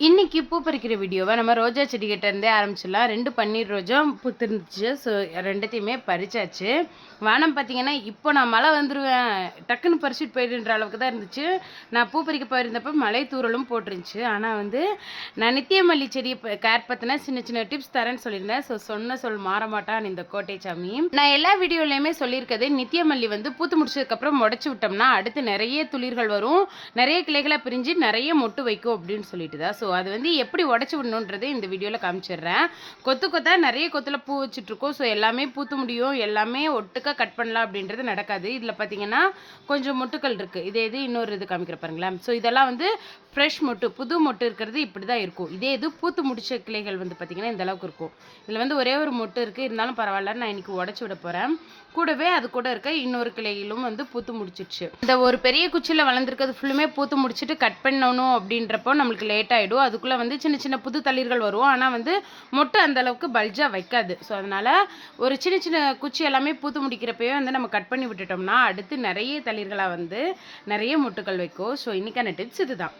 இன்னைக்கு பூ பறிக்கிற வீடியோவை நம்ம ரோஜா செடிக்கிட்டேருந்தே ஆரம்பிச்சிடலாம். ரெண்டு பன்னீர் ரோஜா பூத்துருந்துச்சு. ஸோ ரெண்டுத்தையுமே பறிச்சாச்சு. வானம் பார்த்தீங்கன்னா இப்போ நான் மழை வந்துடுவேன் டக்குன்னு பறிச்சுட்டு போயிடுன்ற அளவுக்கு தான் இருந்துச்சு. நான் பூ பறிக்க போயிருந்தப்போ மழை தூரலும் போட்டுருந்துச்சு. ஆனால் வந்து நான் நித்தியமல்லி செடியை கேர் பற்றின சின்ன சின்ன டிப்ஸ் தரேன்னு சொல்லியிருந்தேன். ஸோ சொன்ன சொல் மாற மாட்டான் இந்த கோட்டை சாமி. நான் எல்லா வீடியோலையுமே சொல்லியிருக்கதே நித்தியமல்லி வந்து பூத்து முடிச்சதுக்கப்புறம் முடச்சி விட்டோம்னா அடுத்து நிறைய துளிர்கள் வரும். நிறைய கிளைகளை பிரிஞ்சு நிறைய மொட்டு வைக்கும் அப்படின்னு சொல்லிட்டு தான். ஸோ அது வந்து எப்படி உடச்சி விடணுன்றதை இந்த வீடியோவில் காமிச்சிடுறேன். கொத்து கொத்தா நிறைய கொத்தில் பூ வச்சுட்ருக்கோம் ஸோ எல்லாமே பூத்து முடியும். எல்லாமே ஒட்டுக்கா கட் பண்ணலாம் அப்படின்றது நடக்காது. இதில் பார்த்தீங்கன்னா கொஞ்சம் மொட்டுக்கள் இருக்குது இதே இது இன்னொரு இது காமிக்கிற பாருங்களேன். ஸோ இதெல்லாம் வந்து ஃப்ரெஷ் மொட்டு புது மொட்டு இருக்கிறது இப்படி தான் இருக்கும். இதே இது பூத்து முடிச்ச கிளைகள் வந்து பார்த்திங்கன்னா இந்த அளவுக்கு இருக்கும். இதில் வந்து ஒரே ஒரு மொட்டு இருக்குது இருந்தாலும் பரவாயில்ல நான் இன்னைக்கு உடச்சி விட போகிறேன் கூடவே அது கூட இருக்க இன்னொரு கிளையிலும் வந்து பூத்து முடிச்சிடுச்சு. இந்த ஒரு பெரிய குச்சியில் வளர்ந்துருக்கிறது ஃபுல்லுமே பூத்து முடிச்சுட்டு கட் பண்ணணும் அப்படின்றப்போ நம்மளுக்கு லேட் ஆகிடும் அதுக்குள்ளே வந்து சின்ன சின்ன புது தளிர்கள் வரும். ஆனால் வந்து மொட்டை அந்த அளவுக்கு பல்ஜாக வைக்காது. ஸோ அதனால் ஒரு சின்ன சின்ன குச்சி எல்லாமே பூத்து முடிக்கிறப்பயே வந்து நம்ம கட் பண்ணி விட்டுட்டோம்னா அடுத்து நிறைய தளிர்களாக வந்து நிறைய மொட்டுக்கள் வைக்கும். ஸோ இன்றைக்கான டிப்ஸ் இதுதான்.